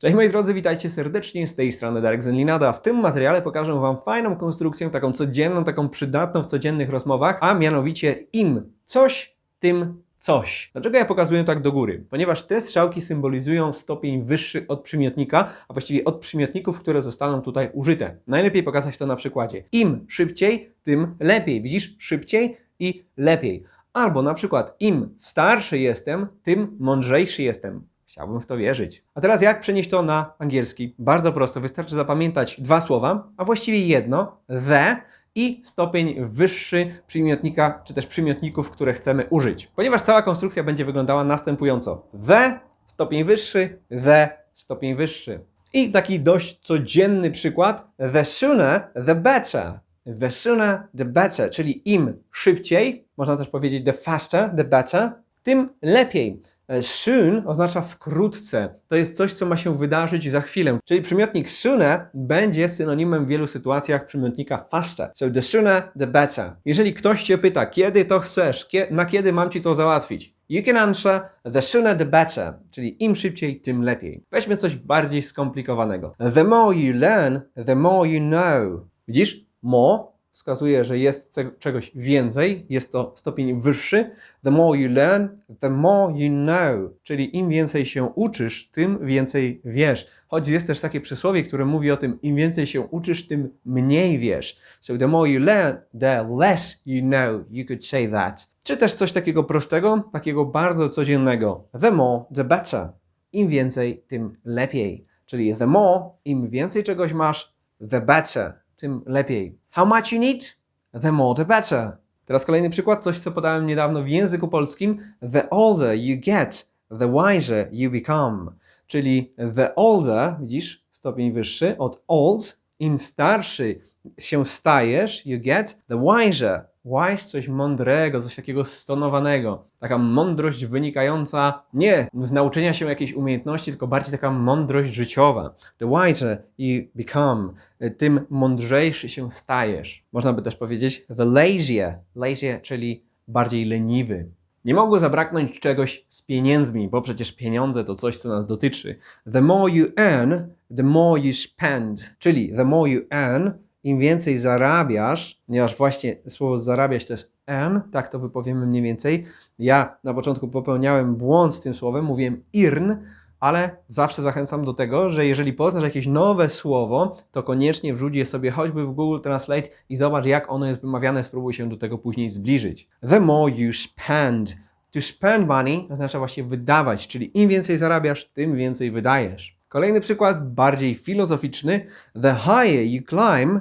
Cześć moi drodzy, witajcie serdecznie, z tej strony Darek Zenlinada. W tym materiale pokażę Wam fajną konstrukcję, taką codzienną, taką przydatną w codziennych rozmowach, a mianowicie im coś, tym coś. Dlaczego ja pokazuję tak do góry? Ponieważ te strzałki symbolizują stopień wyższy od przymiotnika, a właściwie od przymiotników, które zostaną tutaj użyte. Najlepiej pokazać to na przykładzie. Im szybciej, tym lepiej. Widzisz? Szybciej i lepiej. Albo na przykład im starszy jestem, tym mądrzejszy jestem. Chciałbym w to wierzyć. A teraz jak przenieść to na angielski? Bardzo prosto, wystarczy zapamiętać dwa słowa, a właściwie jedno, the i stopień wyższy przymiotnika, czy też przymiotników, które chcemy użyć. Ponieważ cała konstrukcja będzie wyglądała następująco. The, stopień wyższy, the, stopień wyższy. I taki dość codzienny przykład, the sooner, the better. The sooner, the better, czyli im szybciej, można też powiedzieć the faster, the better, tym lepiej. E, Soon oznacza wkrótce. To jest coś, co ma się wydarzyć za chwilę. Czyli przymiotnik sooner będzie synonimem w wielu sytuacjach przymiotnika faster. So the sooner, the better. Jeżeli ktoś Cię pyta, kiedy to chcesz, na kiedy mam Ci to załatwić, you can answer the sooner, the better. Czyli im szybciej, tym lepiej. Weźmy coś bardziej skomplikowanego. The more you learn, the more you know. Widzisz? More wskazuje, że jest czegoś więcej, jest to stopień wyższy. The more you learn, the more you know. Czyli im więcej się uczysz, tym więcej wiesz. Choć jest też takie przysłowie, które mówi o tym, im więcej się uczysz, tym mniej wiesz. So the more you learn, the less you know. You could say that. Czy też coś takiego prostego, takiego bardzo codziennego. The more, the better. Im więcej, tym lepiej. Czyli the more, im więcej czegoś masz, the better, tym lepiej. How much you need? The more the better. Teraz kolejny przykład, coś co podałem niedawno w języku polskim. The older you get, the wiser you become. Czyli the older, widzisz, stopień wyższy od old, im starszy się stajesz, you get, the wiser. Wise, coś mądrego, coś takiego stonowanego. Taka mądrość wynikająca nie z nauczenia się jakiejś umiejętności, tylko bardziej taka mądrość życiowa. The wiser you become, tym mądrzejszy się stajesz. Można by też powiedzieć the lazier, lazier, czyli bardziej leniwy. Nie mogło zabraknąć czegoś z pieniędzmi, bo przecież pieniądze to coś, co nas dotyczy. The more you earn, the more you spend. Czyli the more you earn, im więcej zarabiasz, ponieważ właśnie słowo zarabiać to jest earn, tak to wypowiemy mniej więcej. Ja na początku popełniałem błąd z tym słowem, mówiłem earn, ale zawsze zachęcam do tego, że jeżeli poznasz jakieś nowe słowo, to koniecznie wrzuć je sobie choćby w Google Translate i zobacz, jak ono jest wymawiane, spróbuj się do tego później zbliżyć. The more you spend. To spend money oznacza właśnie wydawać, czyli im więcej zarabiasz, tym więcej wydajesz. Kolejny przykład, bardziej filozoficzny. The higher you climb,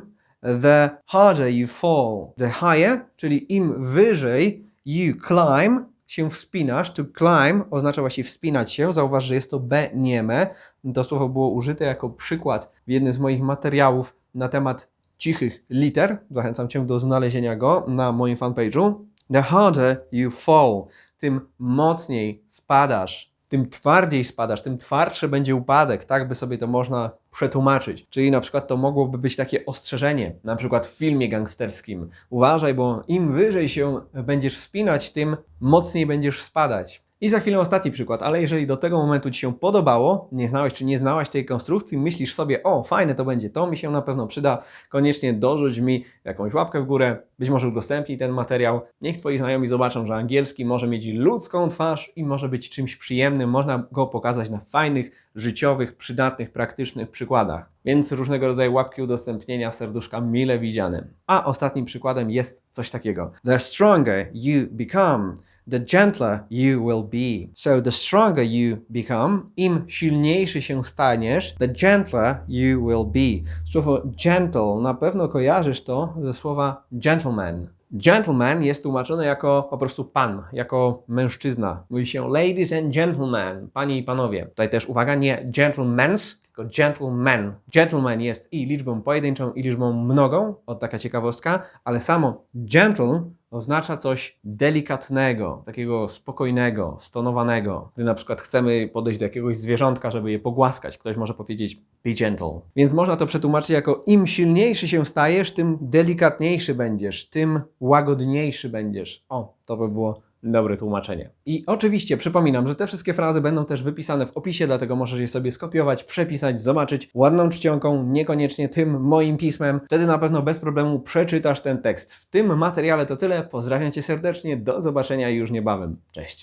the harder you fall. The higher, czyli im wyżej you climb, się wspinasz. To climb oznacza właśnie wspinać się. Zauważ, że jest to B nieme. To słowo było użyte jako przykład w jednym z moich materiałów na temat cichych liter. Zachęcam Cię do znalezienia go na moim fanpage'u. The harder you fall, tym mocniej spadasz, tym twardziej spadasz, tym twardszy będzie upadek, tak by sobie to można przetłumaczyć. Czyli na przykład to mogłoby być takie ostrzeżenie, na przykład w filmie gangsterskim. Uważaj, bo im wyżej się będziesz wspinać, tym mocniej będziesz spadać. I za chwilę ostatni przykład, ale jeżeli do tego momentu Ci się podobało, nie znałeś czy nie znałaś tej konstrukcji, myślisz sobie, o fajne to będzie, to mi się na pewno przyda, koniecznie dorzuć mi jakąś łapkę w górę, być może udostępnij ten materiał. Niech Twoi znajomi zobaczą, że angielski może mieć ludzką twarz i może być czymś przyjemnym, można go pokazać na fajnych, życiowych, przydatnych, praktycznych przykładach. Więc różnego rodzaju łapki udostępnienia, serduszka mile widziane. A ostatnim przykładem jest coś takiego. The stronger you become, the gentler you will be. So the stronger you become, im silniejszy się staniesz, the gentler you will be. Słowo gentle, na pewno kojarzysz to ze słowa gentleman. Gentleman jest tłumaczone jako po prostu pan, jako mężczyzna. Mówi się ladies and gentlemen, panie i panowie. Tutaj też uwaga, nie gentlemans, tylko gentleman. Gentleman jest i liczbą pojedynczą, i liczbą mnogą, o taka ciekawostka, ale samo gentle oznacza coś delikatnego, takiego spokojnego, stonowanego. Gdy na przykład chcemy podejść do jakiegoś zwierzątka, żeby je pogłaskać, ktoś może powiedzieć be gentle. Więc można to przetłumaczyć jako im silniejszy się stajesz, tym delikatniejszy będziesz, tym łagodniejszy będziesz. O, to by było dobre tłumaczenie. I oczywiście przypominam, że te wszystkie frazy będą też wypisane w opisie, dlatego możesz je sobie skopiować, przepisać, zobaczyć ładną czcionką, niekoniecznie tym moim pismem. Wtedy na pewno bez problemu przeczytasz ten tekst. W tym materiale to tyle. Pozdrawiam Cię serdecznie, do zobaczenia już niebawem. Cześć.